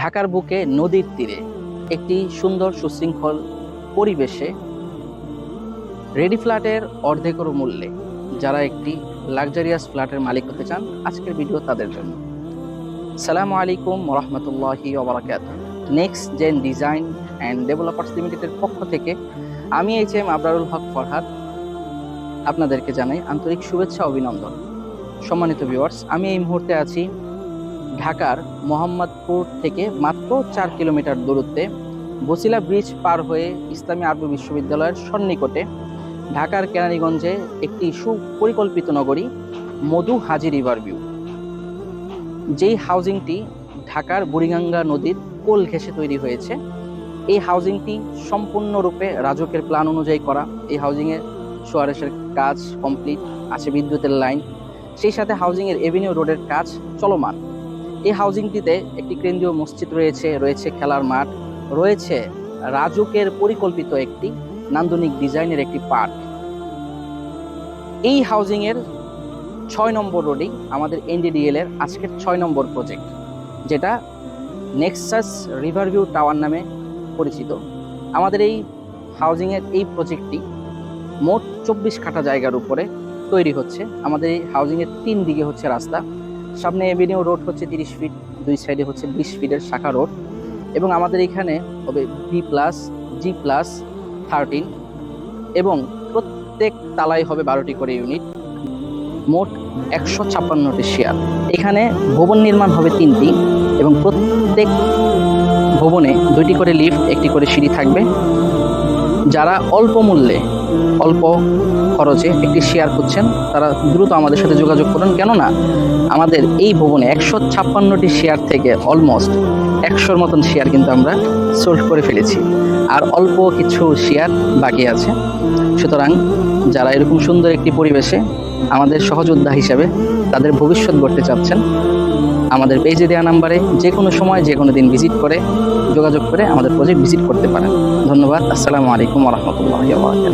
ঢাকার বুকে নদীর তীরে একটি সুন্দর সুশৃঙ্খল পরিবেশে রেডি ফ্ল্যাটের অর্ধেকেরও মূল্যে যারা একটি লাক্সারিয়াস ফ্ল্যাটের মালিক হতে চান, আজকের ভিডিও তাদের জন্য। সালামু আলাইকুম রহমতুল্লাহি ওবরাকাত next gen design and developers লিমিটেডের পক্ষ থেকে আমি এইচ এম আবরারুল হক ফরহাদ। আপনাদেরকে জানাই আন্তরিক শুভেচ্ছা, অভিনন্দন। সম্মানিত ভিউয়ার্স আমি এই মুহূর্তে আছি ঢাকার মোহাম্মদপুর থেকে মাত্র চার কিলোমিটার দূরত্বে বসিলা ব্রিজ পার হয়ে ইসলামী আরবি বিশ্ববিদ্যালয়ের সন্নিকটে ঢাকার কেরানীগঞ্জে একটি সুপরিকল্পিত নগরী, মধু হাজি রিভার ভিউ। যেই হাউজিংটি ঢাকার বুড়িগঙ্গা নদীর কোল ঘেঁষে তৈরি হয়েছে, এই হাউজিংটি সম্পূর্ণরূপে রাজকের প্ল্যান অনুযায়ী করা। এই হাউজিংয়ের সোয়ারেসের কাজ কমপ্লিট, আছে বিদ্যুতের লাইন। সেই সাথে হাউজিংয়ের এভিনিউ রোডের কাজ চলমান। এই হাউজিংটিতে একটি কেন্দ্রীয় মসজিদ রয়েছে রয়েছে খেলার মাঠ, রয়েছে রাজুকের পরিকল্পিত একটি নান্দনিক ডিজাইনের একটি পার্ক। এই হাউজিংয়ের ছয় নম্বর রোডেই আমাদের এনডিডিএল এর আজকের ছয় নম্বর প্রজেক্ট, যেটা নেক্সাস রিভারভিউ টাওয়ার নামে পরিচিত। আমাদের এই হাউজিংয়ের এই প্রজেক্টটি মোট চব্বিশ কাঠা জায়গার উপরে তৈরি হচ্ছে। আমাদের এই হাউজিংয়ের তিন দিকে হচ্ছে রাস্তা। সামনে এভিনিউ রোড হচ্ছে তিরিশ ফিট দুই সাইডে হচ্ছে বিশ ফিটের শাখা রোড এবং আমাদের এখানে হবে B plus G plus thirteen এবং প্রত্যেক তালায় হবে বারোটি করে ইউনিট মোট একশো ছাপ্পান্নটি শেয়ার এখানে ভবন নির্মাণ হবে তিনটি এবং প্রত্যেক ভবনে দুইটি করে লিফট একটি করে সিঁড়ি থাকবে। যারা অল্প মূল্যে, অল্প খরচে একটি শেয়ার করছেন তারা দ্রুত আমাদের সাথে যোগাযোগ করুন। কেননা, আমাদের এই ভবনে একশো ছাপ্পান্নটি শেয়ার থেকে অলমোস্ট একশোর মতন শেয়ার কিন্তু আমরা সোল্ড করে ফেলেছি। আর অল্প কিছু শেয়ার বাকি আছে। সুতরাং যারা এরকম সুন্দর একটি পরিবেশে আমাদের সহযোদ্ধা হিসাবে তাদের ভবিষ্যৎ গড়তে চাচ্ছেন, আমাদের পেজে দেওয়া নাম্বারে যে কোনো সময় যে কোনো দিন ভিজিট করে, যোগাযোগ করে আমাদের প্রজেক্ট ভিজিট করতে পারেন। ধন্যবাদ। আসসালামু আলাইকুম রহমতুল্লাহ